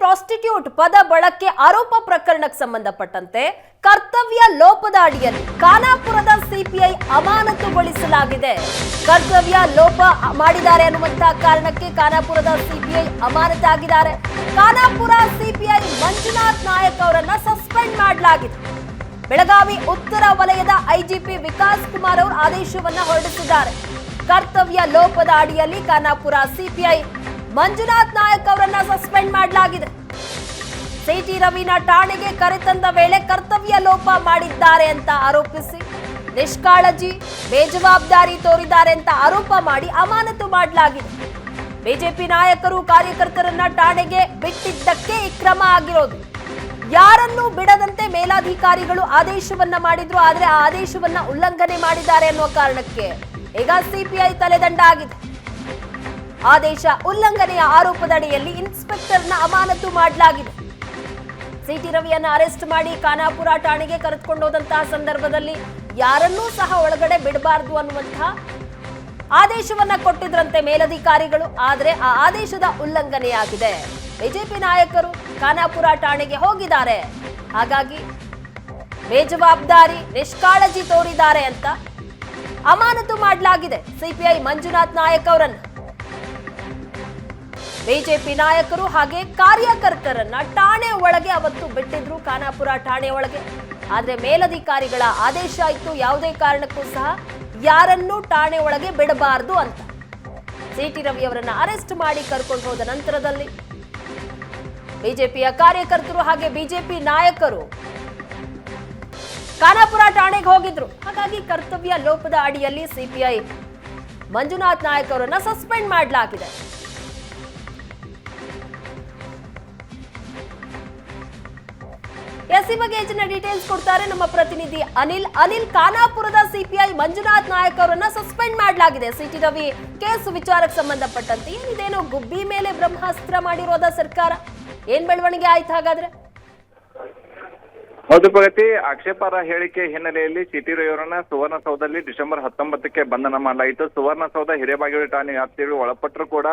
Prostitute ಪದ ಬಳಕೆ ಆರೋಪ ಪ್ರಕರಣಕ್ಕೆ ಸಂಬಂಧಪಟ್ಟಂತೆ ಕರ್ತವ್ಯ ಲೋಪದ ಅಡಿಯಲ್ಲಿ ಖಾನಾಪುರದ ಸಿಪಿಐ ಅಮಾನತುಗೊಳಿಸಲಾಗಿದೆ. ಕರ್ತವ್ಯ ಲೋಪ ಮಾಡಿದ್ದಾರೆ ಅನ್ನುವಂತಹ ಕಾರಣಕ್ಕೆ ಖಾನಾಪುರದ ಸಿಪಿಐ ಅಮಾನತಾಗಿದ್ದಾರೆ ಖಾನಾಪುರ ಸಿಪಿಐ ಮಂಜುನಾಥ್ ನಾಯಕ್ ಅವರನ್ನ ಸಸ್ಪೆಂಡ್ ಮಾಡಲಾಗಿದೆ. ಬೆಳಗಾವಿ ಉತ್ತರ ವಲಯದ ಐಜಿಪಿ ವಿಕಾಸ್ ಕುಮಾರ್ ಅವರು ಆದೇಶವನ್ನ ಹೊರಡಿಸಿದ್ದಾರೆ. ಕರ್ತವ್ಯ ಲೋಪದ ಅಡಿಯಲ್ಲಿ ಖಾನಾಪುರ ಸಿಪಿಐ ಮಂಜುನಾಥ್ ನಾಯಕ್ ಅವರನ್ನ ಸಸ್ಪೆಂಡ್ ಮಾಡಲಾಗಿದೆ. ಸಿಟಿ ರವಿನ ಠಾಣೆಗೆ ಕರೆತಂದ ವೇಳೆ ಕರ್ತವ್ಯ ಲೋಪ ಮಾಡಿದ್ದಾರೆ ಅಂತ ಆರೋಪಿಸಿ ನಿಷ್ಕಾಳಜಿ, ಬೇಜವಾಬ್ದಾರಿ ತೋರಿದ್ದಾರೆ ಅಂತ ಆರೋಪ ಮಾಡಿ ಅಮಾನತು ಮಾಡಲಾಗಿದೆ. ಬಿಜೆಪಿ ನಾಯಕರು ಕಾರ್ಯಕರ್ತರನ್ನ ಠಾಣೆಗೆ ಬಿಟ್ಟಿದ್ದಕ್ಕೆ ಈ ಕ್ರಮ ಆಗಿರೋದು. ಯಾರನ್ನೂ ಬಿಡದಂತೆ ಮೇಲಾಧಿಕಾರಿಗಳು ಆದೇಶವನ್ನ ಮಾಡಿದ್ರು, ಆದ್ರೆ ಆ ಆದೇಶವನ್ನ ಉಲ್ಲಂಘನೆ ಮಾಡಿದ್ದಾರೆ ಅನ್ನುವ ಕಾರಣಕ್ಕೆ ಈಗ ಸಿಪಿಐ ತಲೆದಂಡ ಆಗಿದೆ. ಆದೇಶ ಉಲ್ಲಂಘನೆಯ ಆರೋಪದಡಿಯಲ್ಲಿ ಇನ್ಸ್ಪೆಕ್ಟರ್ನ ಅಮಾನತು ಮಾಡಲಾಗಿದೆ. ಸಿಟಿ ರವಿಯನ್ನು ಅರೆಸ್ಟ್ ಮಾಡಿ ಖಾನಾಪುರ ಠಾಣೆಗೆ ಕರೆದುಕೊಂಡೋದಂತಹ ಸಂದರ್ಭದಲ್ಲಿ ಯಾರನ್ನೂ ಸಹ ಒಳಗಡೆ ಬಿಡಬಾರದು ಅನ್ನುವಂತಹ ಆದೇಶವನ್ನ ಕೊಟ್ಟಿದ್ರಂತೆ ಮೇಲಧಿಕಾರಿಗಳು. ಆದರೆ ಆ ಆದೇಶದ ಉಲ್ಲಂಘನೆಯಾಗಿದೆ. ಬಿಜೆಪಿ ನಾಯಕರು ಖಾನಾಪುರ ಠಾಣೆಗೆ ಹೋಗಿದ್ದಾರೆ. ಹಾಗಾಗಿ ಬೇಜವಾಬ್ದಾರಿ, ನಿಷ್ಕಾಳಜಿ ತೋರಿದ್ದಾರೆ ಅಂತ ಅಮಾನತು ಮಾಡಲಾಗಿದೆ. ಸಿಪಿಐ ಮಂಜುನಾಥ್ ನಾಯಕ್ ಅವರನ್ನು. ಬಿಜೆಪಿ ನಾಯಕರು ಹಾಗೆ ಕಾರ್ಯಕರ್ತರನ್ನ ಠಾಣೆ ಒಳಗೆ ಅವತ್ತು ಬಿಟ್ಟಿದ್ರು ಖಾನಾಪುರ ಠಾಣೆ ಒಳಗೆ. ಆದ್ರೆ ಮೇಲಧಿಕಾರಿಗಳ ಆದೇಶ ಇತ್ತು, ಯಾವುದೇ ಕಾರಣಕ್ಕೂ ಸಹ ಯಾರನ್ನೂ ಠಾಣೆ ಒಳಗೆ ಬಿಡಬಾರದು ಅಂತ. ಸಿಟಿ ರವಿ ಅವರನ್ನ ಅರೆಸ್ಟ್ ಮಾಡಿ ಕರ್ಕೊಂಡು ಹೋದ ನಂತರದಲ್ಲಿ ಬಿಜೆಪಿಯ ಕಾರ್ಯಕರ್ತರು ಹಾಗೆ ಬಿಜೆಪಿ ನಾಯಕರು ಖಾನಾಪುರ ಠಾಣೆಗೆ ಹೋಗಿದ್ರು. ಹಾಗಾಗಿ ಕರ್ತವ್ಯ ಲೋಪದ ಅಡಿಯಲ್ಲಿ ಸಿಪಿಐ ಮಂಜುನಾಥ್ ನಾಯಕ್ ಅವರನ್ನ ಸಸ್ಪೆಂಡ್ ಮಾಡಲಾಗಿದೆ. ಎಸ್ ಈ ಬಗ್ಗೆ ಹೆಚ್ಚಿನ ಡೀಟೇಲ್ಸ್ ಕೊಡ್ತಾರೆ ನಮ್ಮ ಪ್ರತಿನಿಧಿ ಅನಿಲ್. ಅನಿಲ್, ಖಾನಾಪುರದ ಸಿಪಿಐ ಮಂಜುನಾಥ್ ನಾಯಕ್ ಅವರನ್ನ ಸಸ್ಪೆಂಡ್ ಮಾಡಲಾಗಿದೆ. ಸಿಟಿ ರವಿ ಕೇಸ್ ವಿಚಾರಕ್ಕೆ ಸಂಬಂಧಪಟ್ಟಂತೆ ಏನಿದೇನೋ ಗುಬ್ಬಿ ಮೇಲೆ ಬ್ರಹ್ಮಾಸ್ತ್ರ ಮಾಡಿರೋದ ಸರ್ಕಾರ. ಏನ್ ಬೆಳವಣಿಗೆ ಆಯ್ತು ಹಾಗಾದ್ರೆ? ಹೌದು ಪ್ರಗತಿ ಆಕ್ಷೇಪಾರ ಹೇಳಿಕೆ ಹಿನ್ನೆಲೆಯಲ್ಲಿ ಸಿಟಿ ರವಿಯವರನ್ನ ಸುವರ್ಣಸೌಧದಲ್ಲಿ ಡಿಸೆಂಬರ್ ಹತ್ತೊಂಬತ್ತಕ್ಕೆ ಬಂಧನ ಮಾಡಲಾಯಿತು. ಸುವರ್ಣಸೌಧ ಹಿರೇಬಾಗಿಲು ಠಾಣೆ ವ್ಯಾಪ್ತಿಯಲ್ಲಿ ಒಳಪಟ್ಟರು ಕೂಡ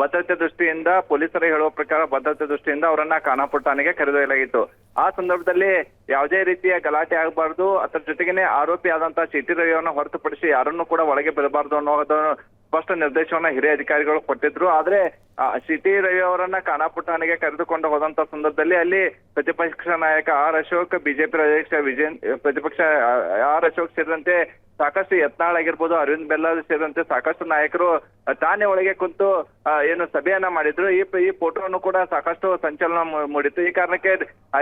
ಭದ್ರತೆ ದೃಷ್ಟಿಯಿಂದ, ಪೊಲೀಸರು ಹೇಳುವ ಪ್ರಕಾರ ಭದ್ರತೆ ದೃಷ್ಟಿಯಿಂದ ಅವರನ್ನ ಖಾನಾಪುರ ಠಾಣೆಗೆ ಕರೆದೊಯ್ಯಲಾಗಿತ್ತು. ಆ ಸಂದರ್ಭದಲ್ಲಿ ಯಾವುದೇ ರೀತಿಯ ಗಲಾಟೆ ಆಗಬಾರದು. ಅದರ ಜೊತೆಗೇನೆ ಆರೋಪಿ ಆದಂತಹ ಸಿಟಿ ರವಿಯವರನ್ನ ಹೊರತುಪಡಿಸಿ ಯಾರನ್ನು ಕೂಡ ಒಳಗೆ ಬರಬಾರದು ಅನ್ನೋದು ಸ್ಪಷ್ಟ ನಿರ್ದೇಶವನ್ನ ಹಿರಿಯ ಅಧಿಕಾರಿಗಳು ಕೊಟ್ಟಿದ್ರು. ಆದ್ರೆ ಸಿಟಿ ರವಿ ಅವರನ್ನ ಖಾನಾಪುರ ಕರೆದುಕೊಂಡು ಹೋದಂತ ಸಂದರ್ಭದಲ್ಲಿ ಅಲ್ಲಿ ಪ್ರತಿಪಕ್ಷ ನಾಯಕ ಆರ್ ಅಶೋಕ್, ಬಿಜೆಪಿ ಅಧ್ಯಕ್ಷ ವಿಜಯನ್ ಪ್ರತಿಪಕ್ಷ ಆರ್ ಅಶೋಕ್ ಸೇರಿದಂತೆ ಸಾಕಷ್ಟು ಯತ್ನಾಳ್ ಆಗಿರ್ಬೋದು, ಅರವಿಂದ್ ಬೆಲ್ಲಾದ್ ಸೇರಿದಂತೆ ಸಾಕಷ್ಟು ನಾಯಕರು ತಾನೇ ಒಳಗೆ ಕುಂತು ಏನು ಸಭೆಯನ್ನ ಮಾಡಿದ್ರು. ಈ ಈ ಫೋಟೋವನ್ನು ಕೂಡ ಸಾಕಷ್ಟು ಸಂಚಲನ ಮೂಡಿತ್ತು. ಈ ಕಾರಣಕ್ಕೆ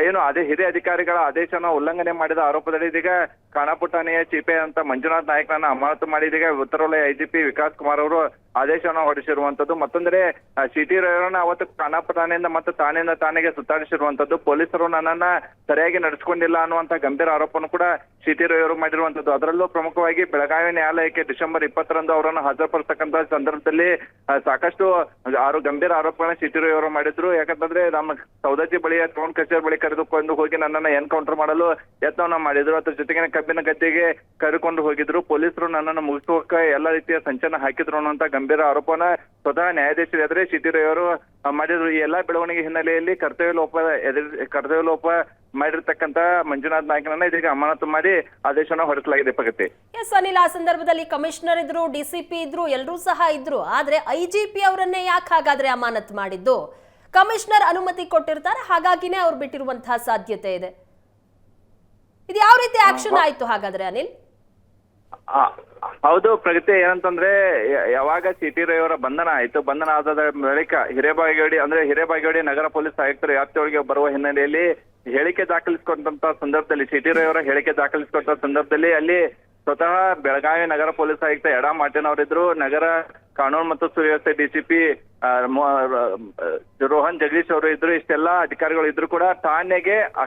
ಏನು ಅದೇ ಹಿರಿಯ ಅಧಿಕಾರಿಗಳ ಆದೇಶನ ಉಲ್ಲಂಘನೆ ಮಾಡಿದ ಆರೋಪದಲ್ಲಿ ಇದೀಗ ಖಾನಾಪುರ ಚಿಪೆ ಅಂತ ಮಂಜುನಾಥ್ ನಾಯಕನನ್ನ ಅಮಾನತು ಮಾಡಿ ಇದೀಗ ಉತ್ತರ ವಲಯ ಐಜಿಪಿ ವಿಕಾಸ್ ಕುಮಾರ್ ಅವರು ಆದೇಶವನ್ನು ಹೊರಡಿಸಿರುವಂತದ್ದು. ಮತ್ತೊಂದೆಡೆ ಸಿಟಿ ರವಿಯವರನ್ನ ಅವತ್ತು ಖಾನಾಪುರ ಠಾಣೆಯಿಂದ ಮತ್ತು ಠಾಣೆಯಿಂದ ಠಾಣೆಗೆ ಸುತ್ತಾಡಿಸಿರುವಂತದ್ದು. ಪೊಲೀಸರು ನನ್ನನ್ನ ಸರಿಯಾಗಿ ನಡೆಸಿಕೊಂಡಿಲ್ಲ ಅನ್ನುವಂತ ಗಂಭೀರ ಆರೋಪವನ್ನು ಕೂಡ ಸಿಟಿ ರವಿಯವರು ಮಾಡಿರುವಂತದ್ದು. ಅದರಲ್ಲೂ ಪ್ರಮುಖವಾಗಿ ಬೆಳಗಾವಿ ನ್ಯಾಯಾಲಯಕ್ಕೆ ಡಿಸೆಂಬರ್ ಇಪ್ಪತ್ತರಂದು ಅವರನ್ನು ಹಾಜರುಪಡಿಸತಕ್ಕಂತ ಸಂದರ್ಭದಲ್ಲಿ ಸಾಕಷ್ಟು ಆರು ಗಂಭೀರ ಆರೋಪಗಳನ್ನ ಸಿಟಿ ರವಿಯವರು ಮಾಡಿದ್ರು. ಯಾಕಂತಂದ್ರೆ, ನಮ್ಮ ಸೌದತ್ತಿ ಬಳಿಯ ಟೌನ್ ಕಚೇರಿ ಬಳಿ ಕರೆದುಕೊಂಡು ಹೋಗಿ ನನ್ನನ್ನ ಎನ್ಕೌಂಟರ್ ಮಾಡಲು ಯತ್ನವನ್ನ ಮಾಡಿದ್ರು. ಅದ್ರ ಜೊತೆಗೆ ಕಬ್ಬಿನ ಗದ್ದೆಗೆ ಕರೆದುಕೊಂಡು ಹೋಗಿದ್ರು. ಪೊಲೀಸರು ನನ್ನನ್ನು ಮುಗಿಸೋಕೆ ಎಲ್ಲ ರೀತಿಯ ಸಂಚನ ಹಾಕಿದ್ರು ಅನ್ನುವಂತ ಗಂಭೀರ ಆರೋಪನ ಸ್ವತಃ ನ್ಯಾಯಾಧೀಶರು ಎದುರೇ ಸಿಟಿ ರವಿಯವರು ಆ, ಮಾಡಿದ್ರು. ಈ ಎಲ್ಲಾ ಬೆಳವಣಿಗೆ ಹಿನ್ನೆಲೆಯಲ್ಲಿ ಕರ್ತವ್ಯ ಲೋಪ ಎದುರು ಕರ್ತವ್ಯ ಲೋಪ ಮಾಡಿರ್ತಕ್ಕಂತ ಮಂಜುನಾಥ್ ನಾಯ್ಕನನ್ನ ಇದೀಗ ಅಮಾನತು ಮಾಡಿ ಆದೇಶನ ಹೊರಡಿಸಲಾಗಿದೆ ಪ್ರಗತಿ ಎಸ್ ಅನಿಲ್ ಆ ಸಂದರ್ಭದಲ್ಲಿ ಕಮಿಷನರ್ ಇದ್ರು ಡಿಸಿಪಿ ಇದ್ರು ಎಲ್ಲರೂ ಸಹ ಇದ್ರು. ಆದ್ರೆ ಐಜಿಪಿ ಅವರನ್ನೇ ಯಾಕೆ ಹಾಗಾದ್ರೆ ಅಮಾನತ್ ಮಾಡಿದ್ದು? ಕಮಿಷನರ್ ಅನುಮತಿ ಕೊಟ್ಟಿರ್ತಾರೆ ಹಾಗಾಗಿನೇ ಅವ್ರು ಬಿಟ್ಟಿರುವಂತಹ ಸಾಧ್ಯತೆ ಇದೆ. ಇದು ಯಾವ ರೀತಿ ಆಕ್ಷನ್ ಆಯ್ತು ಹಾಗಾದ್ರೆ ಅನಿಲ್? ಹೌದು ಪ್ರಗತಿ, ಏನಂತಂದ್ರೆ ಯಾವಾಗ ಸಿಟಿ ರವಿಯವರ ಬಂಧನ ಆಯ್ತು, ಬಂಧನ ಆದ ಬಳಿಕ ಹಿರೇಬಾಗೇವಾಡಿ ಅಂದ್ರೆ ಹಿರೇಬಾಗೇವಾಡಿ ನಗರ ಪೊಲೀಸ್ ಆಯುಕ್ತರ ವ್ಯಾಪ್ತಿಯೊಳಗೆ ಬರುವ ಹಿನ್ನೆಲೆಯಲ್ಲಿ ಹೇಳಿಕೆ ದಾಖಲಿಸಿಕೊಂಡಂತ ಸಂದರ್ಭದಲ್ಲಿ, ಸಿಟಿ ರವಿಯವರ ಹೇಳಿಕೆ ದಾಖಲಿಸಿಕೊಂಡ ಸಂದರ್ಭದಲ್ಲಿ ಅಲ್ಲಿ ಸ್ವತಃ ಬೆಳಗಾವಿ ನಗರ ಪೊಲೀಸ್ ಆಯುಕ್ತ ಎಡಾ ಮಾರ್ಟಿನ್ ಅವರಿದ್ರು, ನಗರ ಕಾನೂನು ಮತ್ತು ಸುವ್ಯವಸ್ಥೆ ಡಿಸಿಪಿ ರೋಹನ್ ಜಗದೀಶ್ ಅವರು ಇದ್ರು, ಇಷ್ಟೆಲ್ಲಾ ಅಧಿಕಾರಿಗಳು ಇದ್ರು ಕೂಡ, ಠಾಣೆಗೆ, ಆ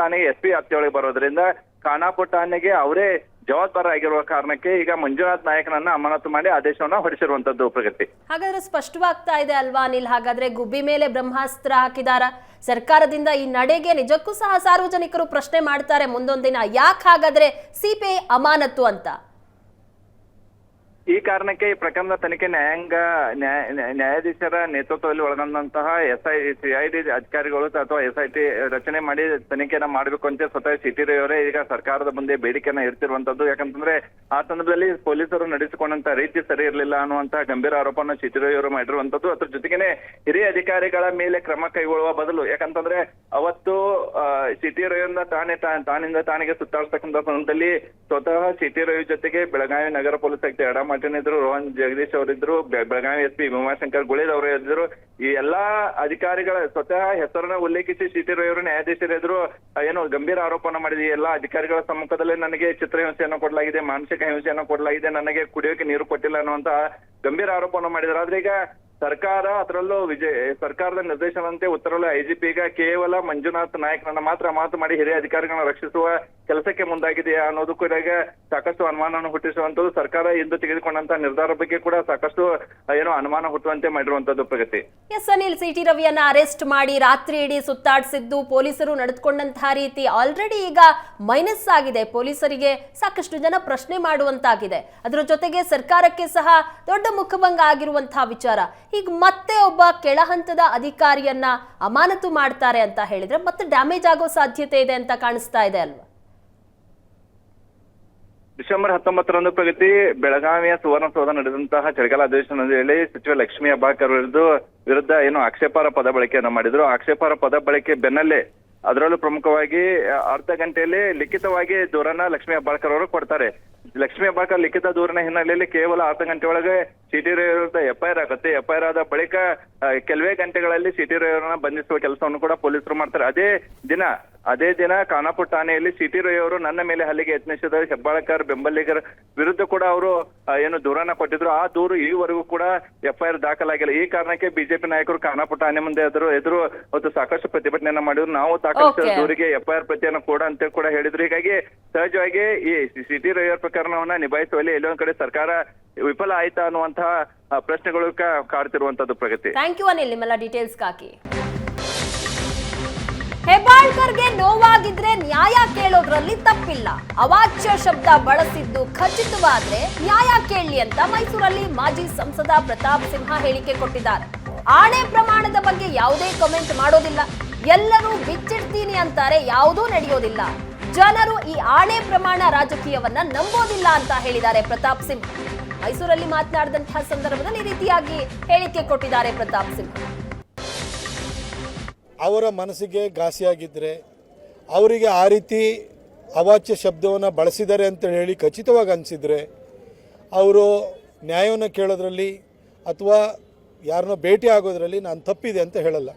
ಠಾಣೆಗೆ ಎಸ್ ಪಿ ವ್ಯಾಪ್ತಿಯೊಳಗೆ ಬರೋದ್ರಿಂದ, ಖಾನಾಪುರ ಠಾಣೆಗೆ ಅವರೇ ಜವಾಬ್ದಾರ ಆಗಿರುವ ಕಾರಣಕ್ಕೆ ಈಗ ಮಂಜುನಾಥ್ ನಾಯಕನನ್ನ ಅಮಾನತು ಮಾಡಿ ಆದೇಶವನ್ನ ಹೊರಡಿಸಿರುವಂತದ್ದು ಪ್ರಗತಿ. ಹಾಗಾದ್ರೆ ಸ್ಪಷ್ಟವಾಗ್ತಾ ಇದೆ ಅಲ್ವಾ ಅನಿಲ್? ಹಾಗಾದ್ರೆ ಗುಬ್ಬಿ ಮೇಲೆ ಬ್ರಹ್ಮಾಸ್ತ್ರ ಹಾಕಿದಾರ? ಸರ್ಕಾರದಿಂದ ಈ ನಡೆಗೆ ನಿಜಕ್ಕೂ ಸಹ ಸಾರ್ವಜನಿಕರು ಪ್ರಶ್ನೆ ಮಾಡ್ತಾರೆ ಮುಂದೊಂದಿನ. ಯಾಕೆ ಹಾಗಾದ್ರೆ ಸಿಪಿಐ ಅಮಾನತು ಅಂತ? ಈ ಕಾರಣಕ್ಕೆ ಈ ಪ್ರಕರಣದ ತನಿಖೆ ನ್ಯಾಯಾಂಗ ನ್ಯಾಯ- ನ್ಯಾಯ- ನ್ಯಾಯಾಧೀಶರ ನೇತೃತ್ವದಲ್ಲಿ ಒಳಗೊಂಡಂತಹ ಎಸ್ ಐ ಸಿಐಡಿ ಅಧಿಕಾರಿಗಳು ಅಥವಾ ಎಸ್ ಐ ಟಿ ರಚನೆ ಮಾಡಿ ತನಿಖೆಯನ್ನ ಮಾಡಬೇಕು ಅಂತ ಸ್ವತಃ ಸಿಟಿ ಅವರೇ ಈಗ ಸರ್ಕಾರದ ಮುಂದೆ ಬೇಡಿಕೆಯನ್ನ ಇರ್ತಿರುವಂತದ್ದು ಯಾಕಂತಂದ್ರೆ ಆ ಸಂದರ್ಭದಲ್ಲಿ ಪೊಲೀಸರು ನಡೆಸಿಕೊಂಡಂತ ರೀತಿ ಸರಿ ಇರಲಿಲ್ಲ ಅನ್ನುವಂತಹ ಗಂಭೀರ ಆರೋಪವನ್ನು ಸಿಟಿ ಅವರು ಮಾಡಿರುವಂತದ್ದು. ಅದ್ರ ಜೊತೆಗೇನೆ ಹಿರಿಯ ಅಧಿಕಾರಿಗಳ ಮೇಲೆ ಕ್ರಮ ಕೈಗೊಳ್ಳುವ ಬದಲು, ಯಾಕಂತಂದ್ರೆ ಅವತ್ತು ರವಿಯಿಂದ ತಾನೇ ತಾನಿಂದ ತಾನಿಗೆ ಸುತ್ತಾಡ್ತಕ್ಕಂಥ ಸಂದರ್ಭದಲ್ಲಿ ಸ್ವತಃ ರವಿ ಜೊತೆಗೆ ಬೆಳಗಾವಿ ನಗರ ಪೊಲೀಸ್ ಆಯುಕ್ತ ಎಡ ಮಾರ್ಟಿನ್ ಇದ್ರು, ರೋಹನ್ ಜಗದೀಶ್ ಅವರಿದ್ರು ಬೆಳಗಾವಿ ಎಸ್ ಪಿ ಉಮಾಶಂಕರ್ ಗುಳೇದ್ ಅವರು ಇದ್ರು. ಈ ಎಲ್ಲಾ ಅಧಿಕಾರಿಗಳ ಸ್ವತಃ ಹೆಸರನ್ನ ಉಲ್ಲೇಖಿಸಿ ಸಿಟಿ ರವಿ ಅವರು ನ್ಯಾಯಾಧೀಶರು ಎದುರು ಏನು ಗಂಭೀರ ಆರೋಪನ ಮಾಡಿದೆ ಎಲ್ಲಾ ಅಧಿಕಾರಿಗಳ ಸಮ್ಮುಖದಲ್ಲೇ ನನಗೆ ಚಿತ್ರಹಿಂಸೆಯನ್ನು ಕೊಡಲಾಗಿದೆ, ಮಾನಸಿಕ ಹಿಂಸೆಯನ್ನು ಕೊಡಲಾಗಿದೆ, ನನಗೆ ಕುಡಿಯೋಕೆ ನೀರು ಕೊಟ್ಟಿಲ್ಲ ಅನ್ನುವಂತಹ ಗಂಭೀರ ಆರೋಪವನ್ನು ಮಾಡಿದ್ರು. ಆದ್ರೆ ಈಗ ಸರ್ಕಾರ ಅದರಲ್ಲೂ ವಿಜಯ್, ಸರ್ಕಾರದ ನಿರ್ದೇಶನದಂತೆ ಉತ್ತರಲ್ಲೂ ಐಜಿಪಿಗ ಕೇವಲ ಮಂಜುನಾಥ್ ನಾಯಕ್ರನ್ನ ಮಾತ್ರ ಮಾತು ಮಾಡಿ ಹಿರಿಯ ಅಧಿಕಾರಿಗಳನ್ನ ರಕ್ಷಿಸುವ ಕೆಲಸಕ್ಕೆ ಮುಂದಾಗಿದೆಯಾ ಅನ್ನೋದಕ್ಕೂ ಇದಾಗ ಸಾಕಷ್ಟು ಅನುಮಾನವನ್ನು ಹುಟ್ಟಿಸುವಂತದ್ದು ಸರ್ಕಾರ ಇಂದು ತೆಗೆದುಕೊಂಡಂತ ನಿರ್ಧಾರ ಬಗ್ಗೆ ಕೂಡ ಸಾಕಷ್ಟು ಏನೋ ಅನುಮಾನ ಹುಟ್ಟುವಂತೆ ಮಾಡಿರುವಂತದ್ದು ಪ್ರಗತಿ. ಎಸ್ ಅನಿಲ್, ಸಿಟಿ ರವಿಯನ್ನ ಅರೆಸ್ಟ್ ಮಾಡಿ ರಾತ್ರಿ ಇಡೀ ಸುತ್ತಾಡಿಸಿದ್ದು ಪೊಲೀಸರು ನಡೆದುಕೊಂಡಂತಹ ರೀತಿ ಆಲ್ರೆಡಿ ಈಗ ಮೈನಸ್ ಆಗಿದೆ. ಪೊಲೀಸರಿಗೆ ಸಾಕಷ್ಟು ಜನ ಪ್ರಶ್ನೆ ಮಾಡುವಂತಾಗಿದೆ. ಅದರ ಜೊತೆಗೆ ಸರ್ಕಾರಕ್ಕೆ ಸಹ ದೊಡ್ಡ ಮುಖಭಂಗ ಆಗಿರುವಂತಹ ವಿಚಾರ. ಈಗ ಮತ್ತೆ ಒಬ್ಬ ಕೆಳಹಂತದ ಅಧಿಕಾರಿಯನ್ನ ಅಮಾನತು ಮಾಡ್ತಾರೆ ಅಂತ ಹೇಳಿದ್ರೆ ಮತ್ತೆ ಡ್ಯಾಮೇಜ್ ಆಗೋ ಸಾಧ್ಯತೆ ಇದೆ ಅಂತ ಕಾಣಿಸ್ತಾ ಇದೆ ಅಲ್ವಾ? ಡಿಸೆಂಬರ್ ಹತ್ತೊಂಬತ್ತರಂದು ಪ್ರಗತಿ, ಬೆಳಗಾವಿಯ ಸುವರ್ಣಸೌಧ ನಡೆದಂತಹ ಚಳಿಗಾಲ ಅಧಿವೇಶನದಲ್ಲಿ ಸಚಿವ ಲಕ್ಷ್ಮೀ ಅಬ್ಬಾಕರ್ ಅವರದ್ದು ವಿರುದ್ಧ ಏನು ಆಕ್ಷೇಪಾರ ಪದ ಬಳಕೆಯನ್ನ ಮಾಡಿದ್ರು. ಆಕ್ಷೇಪಾರ ಪದ ಬಳಕೆ ಬೆನ್ನಲ್ಲೇ ಅದರಲ್ಲೂ ಪ್ರಮುಖವಾಗಿ ಅರ್ಧ ಗಂಟೆಯಲ್ಲಿ ಲಿಖಿತವಾಗಿ ದೂರನ್ನ ಲಕ್ಷ್ಮೀ ಅಬ್ಬಾಳ್ಕರ್ ಅವರು ಕೊಡ್ತಾರೆ. ಲಕ್ಷ್ಮೀ ಬಾಕ ಲಿಖಿತ ದೂರಿನ ಹಿನ್ನೆಲೆಯಲ್ಲಿ ಕೇವಲ ಅರ್ಧ ಗಂಟೆ ಒಳಗೆ ಸಿಟಿ ರೈವರ್ದ ಎಫ್ಐಆರ್ ಆಗುತ್ತೆ. ಎಫ್ಐಆರ್ ಆದ ಬಳಿಕ ಕೆಲವೇ ಗಂಟೆಗಳಲ್ಲಿ ಸಿಟಿ ರೈವರನ್ನ ಬಂಧಿಸುವ ಕೆಲಸವನ್ನು ಕೂಡ ಪೊಲೀಸರು ಮಾಡ್ತಾರೆ. ಅದೇ ದಿನ ಅದೇ ದಿನ ಖಾನಾಪುರ ಠಾಣೆಯಲ್ಲಿ ಸಿಟಿ ಅವರು ನನ್ನ ಮೇಲೆ ಹಲ್ಲಿಗೆ ಯತ್ನಿಸಿದ ಹೆಬ್ಬಾಳಕರ್ ಬೆಂಬಲಿಗರ ವಿರುದ್ಧ ಕೂಡ ಅವರು ಏನು ದೂರನ ಕೊಟ್ಟಿದ್ರು. ಆ ದೂರು ಈವರೆಗೂ ಕೂಡ ಎಫ್ಐಆರ್ ದಾಖಲಾಗಿಲ್ಲ. ಈ ಕಾರಣಕ್ಕೆ ಬಿಜೆಪಿ ನಾಯಕರು ಖಾನಾಪುರ ಠಾಣೆ ಮುಂದೆ ಎದುರು ಎದುರು ಅವತ್ತು ಸಾಕಷ್ಟು ಪ್ರತಿಭಟನೆಯನ್ನ ಮಾಡಿದ್ರು. ನಾವು ದಾಖಲಿಸಿದ. ದೂರಿಗೆ ಎಫ್ಐಆರ್ ಪ್ರತಿಯನ್ನು ಕೂಡ ಅಂತ ಕೂಡ ಹೇಳಿದ್ರು. ಹೀಗಾಗಿ ಸಹಜವಾಗಿ ಈ ಸಿಟಿ ರೈ ಪ್ರಕರಣವನ್ನ ನಿಭಾಯಿಸುವಲ್ಲಿ ಎಲ್ಲೊಂದ್ ಕಡೆ ಸರ್ಕಾರ ವಿಫಲ ಆಯ್ತಾ ಅನ್ನುವಂತಹ ಪ್ರಶ್ನೆಗಳು ಕಾಡ್ತಿರುವಂತದ್ದು ಪ್ರಗತಿ. ಥ್ಯಾಂಕ್ ಯು ಅನಿಲ್ ನಿಮ್ಮೆಲ್ಲ ಡೀಟೇಲ್ಸ್ಗಾಗಿ ಹೆಬ್ಬಾಳ್ಕರ್ಗೆ ನೋವಾಗಿದ್ರೆ ನ್ಯಾಯ ಕೇಳೋದ್ರಲ್ಲಿ ತಪ್ಪಿಲ್ಲ. ಅವಾಚ್ಯ ಶಬ್ದ ಬಳಸಿದ್ದು ಖಚಿತವಾದ್ರೆ ನ್ಯಾಯ ಕೇಳಲಿ ಅಂತ ಮೈಸೂರಲ್ಲಿ ಮಾಜಿ ಸಂಸದ ಪ್ರತಾಪ್ ಸಿಂಹ ಹೇಳಿಕೆ ಕೊಟ್ಟಿದ್ದಾರೆ. ಆಣೆ ಪ್ರಮಾಣದ ಬಗ್ಗೆ ಯಾವುದೇ ಕಮೆಂಟ್ ಮಾಡೋದಿಲ್ಲ. ಎಲ್ಲರೂ ಬಿಚ್ಚಿಡ್ತೀನಿ ಅಂತಾರೆ, ಯಾವುದೂ ನಡೆಯೋದಿಲ್ಲ. ಜನರು ಈ ಆಣೆ ಪ್ರಮಾಣ ರಾಜಕೀಯವನ್ನ ನಂಬೋದಿಲ್ಲ ಅಂತ ಹೇಳಿದ್ದಾರೆ ಪ್ರತಾಪ್ ಸಿಂಹ. ಮೈಸೂರಲ್ಲಿ ಮಾತನಾಡಿದಂತಹ ಸಂದರ್ಭದಲ್ಲಿ ರೀತಿಯಾಗಿ ಹೇಳಿಕೆ ಕೊಟ್ಟಿದ್ದಾರೆ ಪ್ರತಾಪ್ ಸಿಂಹ. ಅವರ ಮನಸ್ಸಿಗೆ ಘಾಸಿಯಾಗಿದ್ದರೆ ಅವರಿಗೆ ಆ ರೀತಿ ಅವಾಚ್ಯ ಶಬ್ದವನ್ನು ಬಳಸಿದ್ದಾರೆ ಅಂತ ಹೇಳಿ ಖಚಿತವಾಗಿ ಅನಿಸಿದರೆ ಅವರು ನ್ಯಾಯವನ್ನು ಕೇಳೋದ್ರಲ್ಲಿ ಅಥವಾ ಯಾರನ್ನೋ ಭೇಟಿ ಆಗೋದ್ರಲ್ಲಿ ನಾನು ತಪ್ಪಿದೆ ಅಂತ ಹೇಳಲ್ಲ.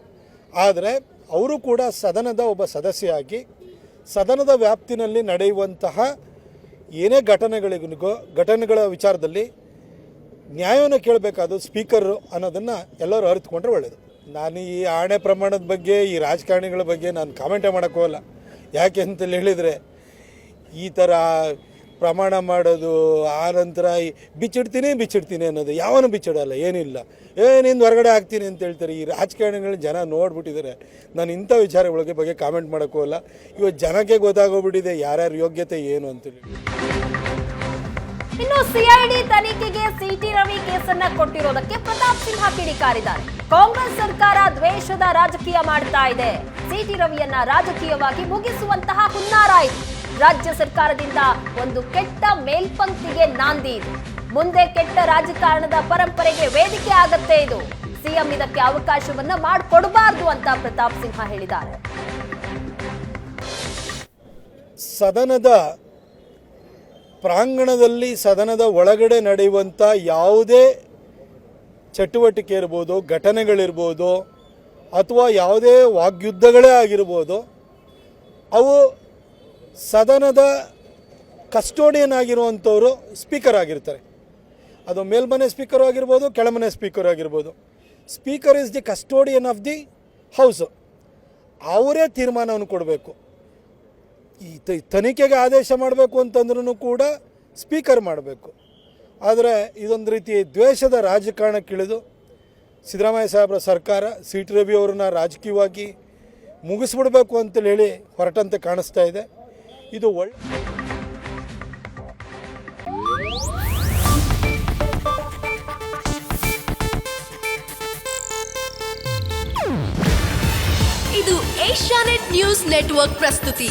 ಆದರೆ ಅವರು ಕೂಡ ಸದನದ ಒಬ್ಬ ಸದಸ್ಯರಾಗಿ ಸದನದ ವ್ಯಾಪ್ತಿನಲ್ಲಿ ನಡೆಯುವಂತಹ ಏನೇ ಘಟನೆಗಳಿಗೂ ಘಟನೆಗಳ ವಿಚಾರದಲ್ಲಿ ನ್ಯಾಯವನ್ನು ಕೇಳಬೇಕಾದ ಸ್ಪೀಕರ್ ಅನ್ನೋದನ್ನು ಎಲ್ಲರೂ ಅರಿತುಕೊಂಡ್ರೆ ಒಳ್ಳೆಯದು ನಾನು ಈ ಆಣೆ ಪ್ರಮಾಣದ ಬಗ್ಗೆ, ಈ ರಾಜಕಾರಣಿಗಳ ಬಗ್ಗೆ ನಾನು ಕಾಮೆಂಟೇ ಮಾಡೋಕ್ಕೆ ಹೋಗಲ್ಲ ಯಾಕೆ ಅಂತೇಳಿ ಹೇಳಿದರೆ, ಈ ಥರ ಪ್ರಮಾಣ ಮಾಡೋದು, ಆ ನಂತರ ಬಿಚ್ಚಿಡ್ತೀನಿ ಬಿಚ್ಚಿಡ್ತೀನಿ ಅನ್ನೋದು, ಯಾವನು ಬಿಚ್ಚಿಡಲ್ಲ, ಏನಿಲ್ಲ. ಏನಿಂದ ಹೊರಗಡೆ ಆಗ್ತೀನಿ ಅಂತ ಹೇಳ್ತಾರೆ. ಈ ರಾಜಕಾರಣಿಗಳ ಜನ ನೋಡ್ಬಿಟ್ಟಿದ್ದಾರೆ. ನಾನು ಇಂಥ ವಿಚಾರಗಳಿಗೆ ಬಗ್ಗೆ ಕಾಮೆಂಟ್ ಮಾಡೋಕ್ಕೂ ಅಲ್ಲ ಇವತ್ತು ಜನಕ್ಕೆ ಗೊತ್ತಾಗೋಗ್ಬಿಟ್ಟಿದೆ ಯಾರ್ಯಾರ ಯೋಗ್ಯತೆ ಏನು ಅಂತೇಳಿ. ಇನ್ನು ಸಿಐಡಿ ತನಿಖೆಗೆ ಸಿಟಿ ರವಿ ಕೇಸನ್ನ ಕೊಟ್ಟಿರೋದಕ್ಕೆ ಪ್ರತಾಪ್ ಸಿಂಹ ಕಿಡಿಕಾರಿದ್ದಾರೆ. ಕಾಂಗ್ರೆಸ್ ಸರ್ಕಾರ ದ್ವೇಷದ ರಾಜಕೀಯ ಮಾಡ್ತಾ ಇದೆ. ಸಿಟಿ ರವಿಯನ್ನ ರಾಜಕೀಯವಾಗಿ ಮುಗಿಸುವಂತಹ ಹುನ್ನಾರ ಇದು. ರಾಜ್ಯ ಸರ್ಕಾರದಿಂದ ಒಂದು ಕೆಟ್ಟ ಮೇಲ್ಪಂಕ್ತಿಗೆ ನಾಂದಿ ಇದು. ಮುಂದೆ ಕೆಟ್ಟ ರಾಜಕಾರಣದ ಪರಂಪರೆಗೆ ವೇದಿಕೆ ಆಗತ್ತೆ ಇದು. ಸಿಎಂ ಇದಕ್ಕೆ ಅವಕಾಶವನ್ನ ಮಾಡಿಕೊಡಬಾರದು ಅಂತ ಪ್ರತಾಪ್ ಸಿಂಹ ಹೇಳಿದ್ದಾರೆ. ಸದನದ ಪ್ರಾಂಗಣದಲ್ಲಿ ಸದನದ ಒಳಗಡೆ ನಡೆಯುವಂಥ ಯಾವುದೇ ಚಟುವಟಿಕೆ ಇರ್ಬೋದು, ಘಟನೆಗಳಿರ್ಬೋದು, ಅಥವಾ ಯಾವುದೇ ವಾಗ್ಯುದ್ಧಗಳೇ ಆಗಿರ್ಬೋದು, ಅವು ಸದನದ ಕಸ್ಟೋಡಿಯನ್ ಆಗಿರುವಂಥವರು ಸ್ಪೀಕರ್ ಆಗಿರ್ತಾರೆ. ಅದು ಮೇಲ್ಮನೆ ಸ್ಪೀಕರ್ ಆಗಿರ್ಬೋದು, ಕೆಳಮನೆ ಸ್ಪೀಕರ್ ಆಗಿರ್ಬೋದು. Speaker is the custodian of the house. ಅವರೇ ತೀರ್ಮಾನವನ್ನು ಕೊಡಬೇಕು. ಈ ತನಿಖೆಗೆ ಆದೇಶ ಮಾಡಬೇಕು ಅಂತಂದ್ರೂ ಕೂಡ ಸ್ಪೀಕರ್ ಮಾಡಬೇಕು. ಆದರೆ ಇದೊಂದು ರೀತಿ ದ್ವೇಷದ ರಾಜಕಾರಣಕ್ಕಿಳಿದು ಸಿದ್ದರಾಮಯ್ಯ ಸಾಹೇಬರ ಸರ್ಕಾರ ಸಿ ಟಿ ರವಿ ಅವ್ರನ್ನ ರಾಜಕೀಯವಾಗಿ ಮುಗಿಸ್ಬಿಡ್ಬೇಕು ಅಂತೇಳಿ ಹೇಳಿ ಹೊರಟಂತೆ ಕಾಣಿಸ್ತಾ ಇದೆ. ಇದು ಒಳ್ಳೆ ಇದು ಏಷ್ಯಾನೆಟ್ ನ್ಯೂಸ್ ನೆಟ್ವರ್ಕ್ ಪ್ರಸ್ತುತಿ.